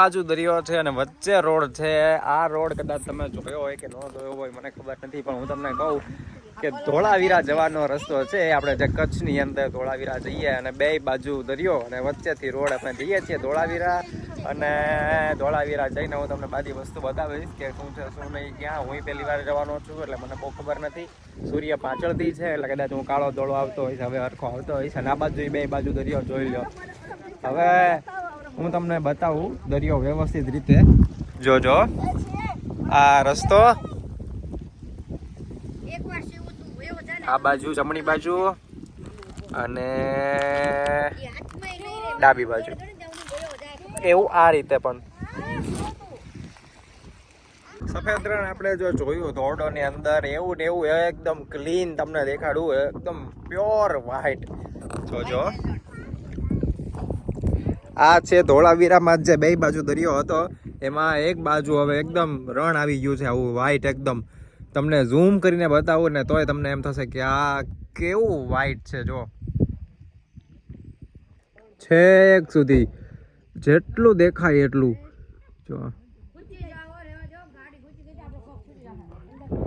બાજુ દરિયો છે અને વચ્ચે રોડ છે. આ રોડ કદાચ તમે જોયો હોય કે ન જોયો હોય, મને ખબર નથી, પણ હું તમને કહું કે ધોળાવીરા જવાનો રસ્તો છે. આપણે જે કચ્છની અંદર ધોળાવીરા જઈએ અને બે બાજુ દરિયો અને વચ્ચેથી રોડ આપણે જઈએ છીએ ધોળાવીરા અને ધોળાવીરા જઈને હું તમને બધી વસ્તુ બતાવીશ કે શું છે, શું નહીં, ક્યાં. હું પહેલી વાર જવાનો છું, એટલે મને બહુ ખબર નથી. સૂર્ય પાછળથી છે, એટલે કદાચ હું કાળો ધોળો આવતો હોઈશ, હવે હરખો આવતો હોઈશ અને આ બાજુ બે બાજુ દરિયો જોઈ લો હવે હું તમને બતાવું દરિયો વ્યવસ્થિત રીતે. જોજો આ રસ્તો. આ બાજુ, જમણી બાજુ. અને ડાબી બાજુ. એવું આ રીતે પણ. સફેદ રણ આપણે જો જોયું, ધોરડોની અંદર એવું ને એવું એકદમ ક્લીન તમને દેખાડવું એકદમ પ્યોર વ્હાઈટ જોજો આ છે ધોળાવીરામાં જે બે બાજુ દરિયો હતો, એમાં એક બાજુ હવે એકદમ રણ આવી ગયું છે, આવું વ્હાઈટ એકદમ. તમને ઝૂમ કરીને બતાવું ને તોય તમને એમ થશે કે આ કેવું વ્હાઈટ છે, જો. છેક સુધી. જેટલું દેખાય એટલું. જો.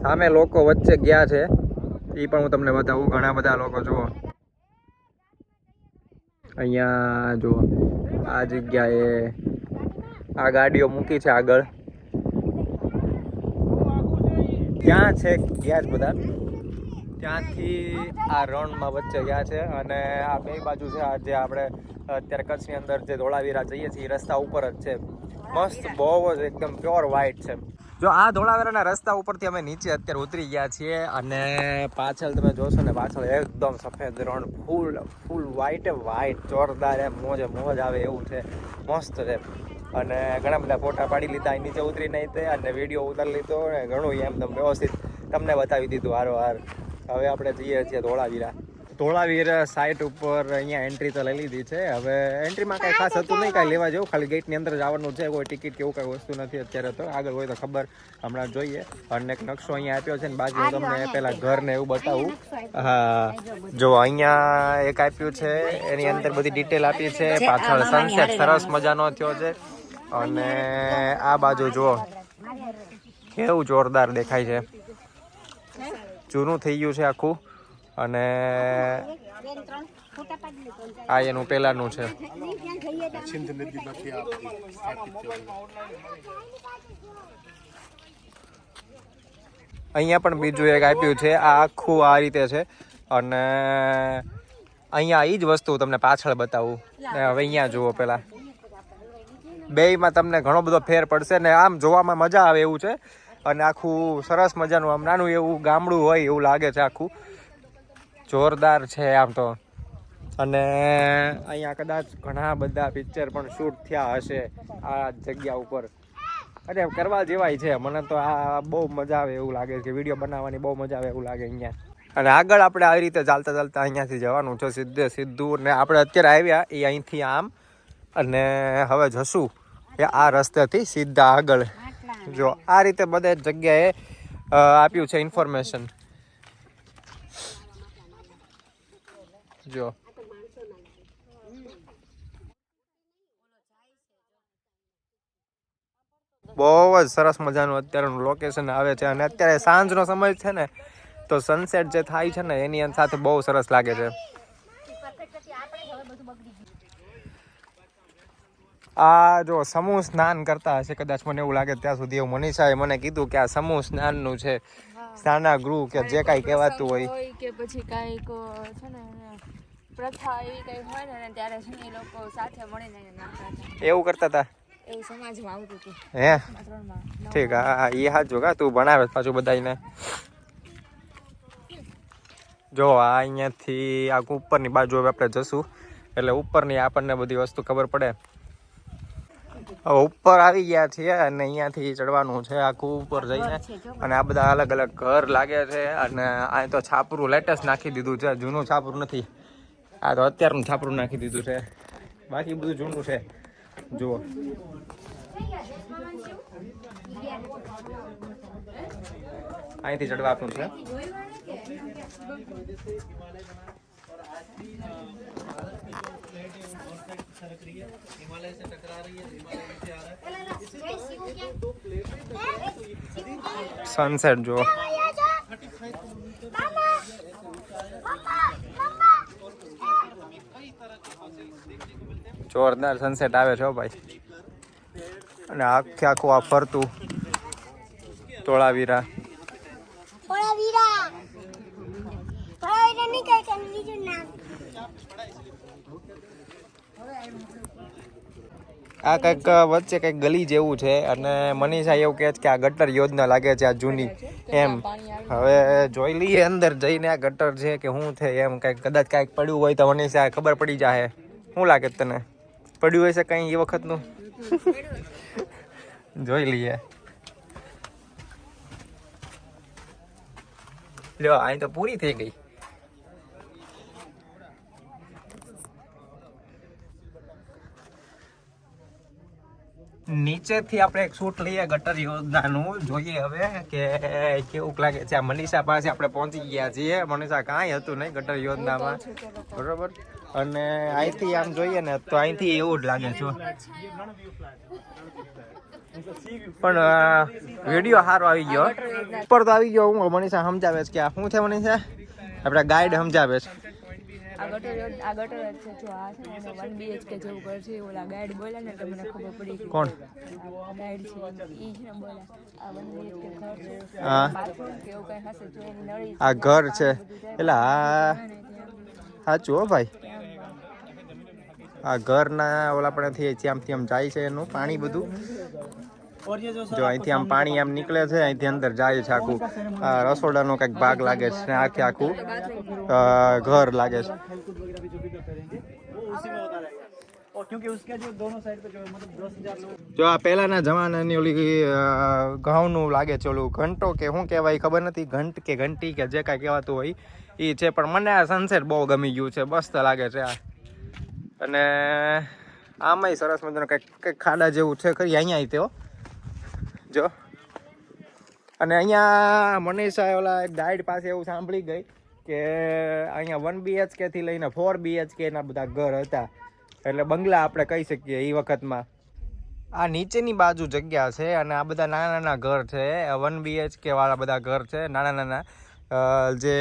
સામે લોકો વચ્ચે ગયા છે. એ પણ હું તમને બતાવું, ઘણા બધા લોકો, જુઓ. અહીંયા જો આ જગ્યાએ આ ગાડીઓ મૂકી છે આગળ. ત્યાં છે ગયા જ બધા. ત્યાંથી આ રણમાં વચ્ચે ગયા છે અને આ બે બાજુ છે, આ જે આપણે અત્યારે કચ્છની અંદર જે ધોળાવીરા જઈએ છીએ, એ રસ્તા ઉપર જ છે. મસ્ત, બહુ જ એકદમ પ્યોર વ્હાઈટ છે. જો આ ધોળાવીરાના રસ્તા ઉપરથી અમે નીચે અત્યારે ઉતરી ગયા છીએ અને પાછળ તમે જોશો ને પાછળ એકદમ સફેદ રણ, ફૂલ ફૂલ વ્હાઈટ વ્હાઈટ જોરદાર એમ, મોજે, મોજ આવે એવું છે. મસ્ત છે. અને ઘણા બધા ફોટા પાડી લીધા નીચે ઉતરી નહીં તે અને વીડિયો ઉતારી લીધો ને ઘણું એમ તમે વ્યવસ્થિત તમને બતાવી દીધું હારો હાર. હવે આપણે જઈએ છીએ ધોળાવીરા. ધોળાવીર સાઇટ ઉપર અહીંયા એન્ટ્રી તો લઈ લીધી છે. હવે એન્ટ્રીમાં કાંઈ ખાસ હતું નહીં કાંઈ લેવા જેવું ખાલી ગેટની અંદર જવાનું છે કોઈ ટિકિટ કે એવું કાંઈ વસ્તુ નથી અત્યારે તો. આગળ હોય તો ખબર હમણાં જોઈએ. અને એક નકશો અહીંયા આપ્યો છે ને બાકી તમને પહેલાં ઘર ને એવું બતાવું. હા. જો અહીંયા એક આપ્યું છે એની અંદર બધી ડિટેલ આપી છે. પાછળ સનસેટ સરસ મજાનો થયો છે. અને આ બાજુ જુઓ. કેવું જોરદાર દેખાય છે. જૂનું થઈ ગયું છે આખું. અને આ એનું પહેલાનું છે. અહીંયા પણ બીજું એક આપ્યું છે, આ આખું આ રીતે છે. અને અહીંયા એ જ વસ્તુ તમને પાછળ બતાવું. હવે અહીંયા જુઓ પેલા. બેયમાં તમને ઘણો બધો ફેર પડશે ને આમ જોવામાં મજા આવે એવું છે. અને આખું સરસ મજાનું, આમ નાનું એવું ગામડું હોય એવું લાગે છે આખું. જોરદાર છે આમ તો. અને અહીંયા કદાચ ઘણા બધા પિક્ચર પણ શૂટ થયા હશે આ જગ્યા ઉપર. અરે કરવા જેવાય છે. મને તો આ બહુ મજા આવે એવું લાગે છે. વીડિયો બનાવવાની બહુ મજા આવે એવું લાગે અહીંયા. અને આગળ આપણે આવી રીતે ચાલતા ચાલતા અહીંયાથી જવાનું છે સીધે સીધું. ને આપણે અત્યારે આવ્યા એ અહીંથી આમ. અને હવે જશું એ આ રસ્તેથી સીધા આગળ. જો, આ રીતે બધે જગ્યાએ આપ્યું છે ઇન્ફોર્મેશન જો બહુ જ સરસ મજાનું અત્યારનું લોકેશન આવે છે અને અત્યારે સાંજનો સમય છે ને તો સનસેટ જે થાય છે ને એની સાથે બહુ સરસ લાગે છે. આ જો સમૂહ સ્નાન કરતા હશે કદાચ મને એવું લાગે ત્યાં સુધી એવું મનીષાએ મને કીધું કે આ સમૂહ સ્નાનનું છે. સ્નાના ગૃહ કે જે કાંઈ કહેવાતું હોય. કે પછી કાંઈક છે ને પ્રથા એવી કંઈ હોય ને ત્યારે છે ને લોકો સાથે મળીને નાખતા હતા. એવું કરતા હતા? એવું સમાજમાં આવતું હતું. હે? ઠીક હા એ હાચું કા તું ભણાવે પાછું બધાને જો આ અહીંયાથી આ ઉપરની બાજુ હવે આપણે જશું. એટલે ઉપરની આપણને બધી વસ્તુ ખબર પડે. ઉપર આવી ગયા છીએ અને અહીંયાથી ચડવાનું છે આખું ઉપર જઈને. અને આ બધા અલગ અલગ ઘર લાગે છે અને આ તો છાપરું લેટેસ્ટ નાખી દીધું છે જૂનું છાપરું નથી. આ તો અત્યારનું છાપરું નાખી દીધું છે. બાકી બધું જૂનું છે. જુઓ. અહીંથી ચડવાનું છે. સનસેટ જો જોરદાર સનસેટ આવે છે ભાઈ. અને આખે આખું આ ફરતું. તોળાવીરા આ કંઈક વચ્ચે કંઈક ગલી જેવું છે અને મનીષા એવું કહે છે કે આ ગટર યોજના લાગે છે આ જૂની. એમ. હવે જોઈ લઈએ અંદર જઈને આ ગટર છે કે શું છે એમ કંઈક કદાચ કાંઈક પડ્યું હોય તો મનીષા ખબર પડી જાય શું લાગે તને? પડ્યું છે કંઈ એ વખતનું? જોઈ લઈએ. લ્યો અહીં તો પૂરી થઈ ગઈ. નીચેથી આપણે એક શૂટ લઈએ ગટર યોજનાનું જોઈએ હવે કે કેવું લાગે છે. આ મનીષા પાસે આપણે પહોંચી ગયા છીએ. મનીષા કાંઈ હતું નહીં ગટર યોજનામાં બરોબર? અને અહીંથી આમ જોઈએ ને, તો અહીંથી એવું જ લાગે છે. પણ વીડિયો સારો આવી ગયો. ઉપર તો આવી ગયો. હું, મનીષા સમજાવે છે કે આ શું છે મનીષા? આપણા ગાઈડ સમજાવે છે. આ ગટર આ ગટર જ છે જો આ છે ને વન બીએચકે જેવું ઘર છે ઓલા ગાઈડ બોલ્યા ને એટલે મને ખબર પડી કોણ? ગાઈડ છે ઈ છે ને બોલ્યા આ વન બીએચકે ઘર છે હા. બાથરૂમ કઈ હશે જો એની નળી આ ઘર છે. એટલે આ સાચું હો ભાઈ. આ ઘરના ઓલા પણ થી આમ જાય છે એનું પાણી બધું. જો અહીંથી આમ પાણી આમ નીકળે છે અહીંથી અંદર જાય છે આખું રસોડાનો કંઈક ભાગ લાગે છે આખે આખું। ઘર લાગે છે। જો આ પહેલાના જમાનાની ઓલી ઘઉંનું લાગે છે ઓલું ઘંટો કે શું કહેવાય ખબર નથી ઘંટ કે ઘંટી કે જે કાંઈ કહેવાતું હોય એ છે પણ મને આ સનસેટ બહુ ગમી ગયું છે મસ્ત લાગે છે આ. અને આમાંય સરસ મજાનો કંઈક કંઈક ખાડા જેવું છે ખરી અહીંયા તેઓ. જો. અને અહીંયા મનીષા ઓલા ગાઈડ પાસે એવું સાંભળી ગઈ કે અહીંયા વન બીએચકે થી લઈને ફોર બીએચકેના બધા ઘર હતા. એટલે બંગલા આપણે કહી શકીએ એ વખતમાં. આ નીચેની બાજુ જગ્યા છે અને આ બધા નાના નાના ઘર છે. વન બીએચકે વાળા બધા ઘર છે. નાના નાના જે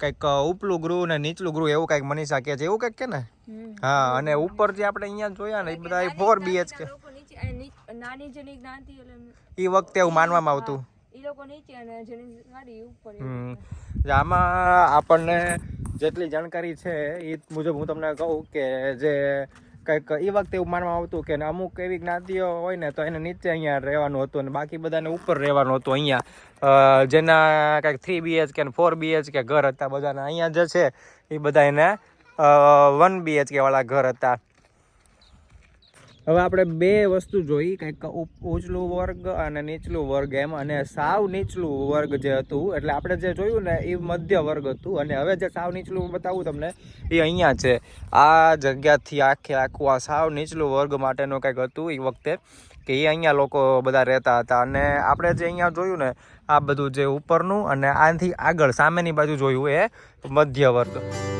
કંઈક ઉપલું ગૃહ ને નીચલું ગૃહ એવું કંઈક મનીષા કહે છે. એવું કંઈક કે ને? હા અને ઉપર જે આપણે અહીંયા જોયા ને એ બધા ફોર બીએચકે નીચ- નાની જેની એટલે એ વખતે એવું માનવામાં આવતું. એ લોકો નીચે અને જેની ઉપર આમાં આપણને જેટલી જાણકારી છે એ મુજબ હું તમને કહું કે જે કંઈક એ વખતે એવું માનવામાં આવતું કે અમુક એવી જ્ઞાતિઓ હોય ને તો એને નીચે અહીંયા રહેવાનું હતું અને બાકી બધાને ઉપર રહેવાનું હતું અહીંયા. જેના કંઈક થ્રી બીએચકે ને ફોર બીએચકે ઘર હતા બધાના. અહીંયા જે છે એ બધા એને વન બીએચકે વાળા ઘર હતા. હવે આપણે બે વસ્તુ જોઈ, કંઈક ઉચલું વર્ગ અને નીચલું વર્ગ એમ, અને સાવ નીચલું વર્ગ જે હતું, એટલે આપણે જે જોયું ને એ મધ્ય વર્ગ હતું, અને હવે જે સાવ નીચલું બતાવું તમને, એ અહીંયા છે. આ જગ્યાથી આખે આખું આ સાવ નીચલું વર્ગ માટેનું કંઈક હતું એ વખતે, કે એ અહીંયા લોકો બધા રહેતા હતા. અને આપણે જે અહીંયા જોયું ને, આ બધું જે ઉપરનું અને આનાથી આગળ, સામેની બાજુ જોયું એ મધ્ય વર્ગ.